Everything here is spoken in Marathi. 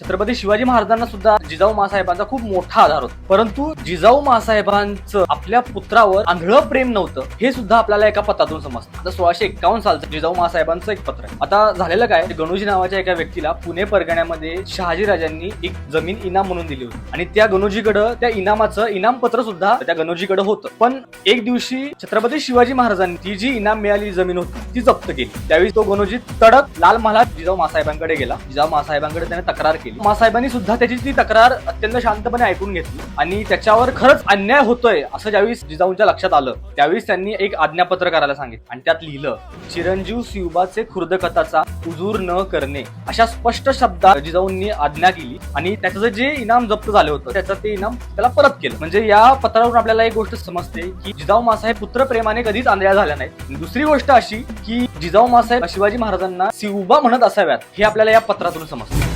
छत्रपती शिवाजी महाराजांना सुद्धा जिजाऊ मासाहेबांचा खूप मोठा आधार होता. परंतु जिजाऊ मासाहेबांचं आपल्या पुत्रावर आंधळं प्रेम नव्हतं हे सुद्धा आपल्याला एका पत्रातून समजतं. आता सोळाशे एक्कावन्न सालचं जिजाऊ मासाहेबांचं एक पत्र आहे. आता झालेलं काय? गणोजी नावाच्या एका व्यक्तीला पुणे परगण्यामध्ये शहाजी राजांनी एक जमीन इनाम म्हणून दिली होती. आणि त्या गणोजीकडं त्या इनामाचं इनाम पत्र सुद्धा त्या गणोजीकडे होतं. पण एक दिवशी छत्रपती शिवाजी महाराजांनी ती जी इनाम मिळाली जमीन होती ती जप्त केली. त्यावेळी तो गणोजी तडक लाल महालात जिजाऊ मासाहेबांकडे गेला. जिजाऊ मासाहेबांकडे त्याने तक्रार केली. मासाहेबांनी सुद्धा त्याची ती तक्रार अत्यंत शांतपणे ऐकून घेतली. आणि त्याच्यावर खरंच अन्याय होतोय असं ज्यावेळी जिजाऊंच्या लक्षात आलं त्यावेळी त्यांनी एक आज्ञापत्र करायला सांगितलं. आणि त्यात लिहिलं चिरंजीव शिवबाचे खुर्द कथाचा उजूर न करणे अशा स्पष्ट शब्दात जिजाऊंनी आज्ञा केली. आणि त्याचं जे इनाम जप्त झालं होतं त्याचं ते इनाम त्याला परत केलं. म्हणजे या पत्रावरून आपल्याला एक गोष्ट समजते की जिजाऊ मासाहेब पुत्रप्रेमाने कधीच आंधळ्या झाल्या नाहीत. दुसरी गोष्ट अशी जिजाऊ मासाहेब शिवाजी महाराजांना शिवबा म्हणत असाव्यात हे आपल्याला या पत्रातून समजतं.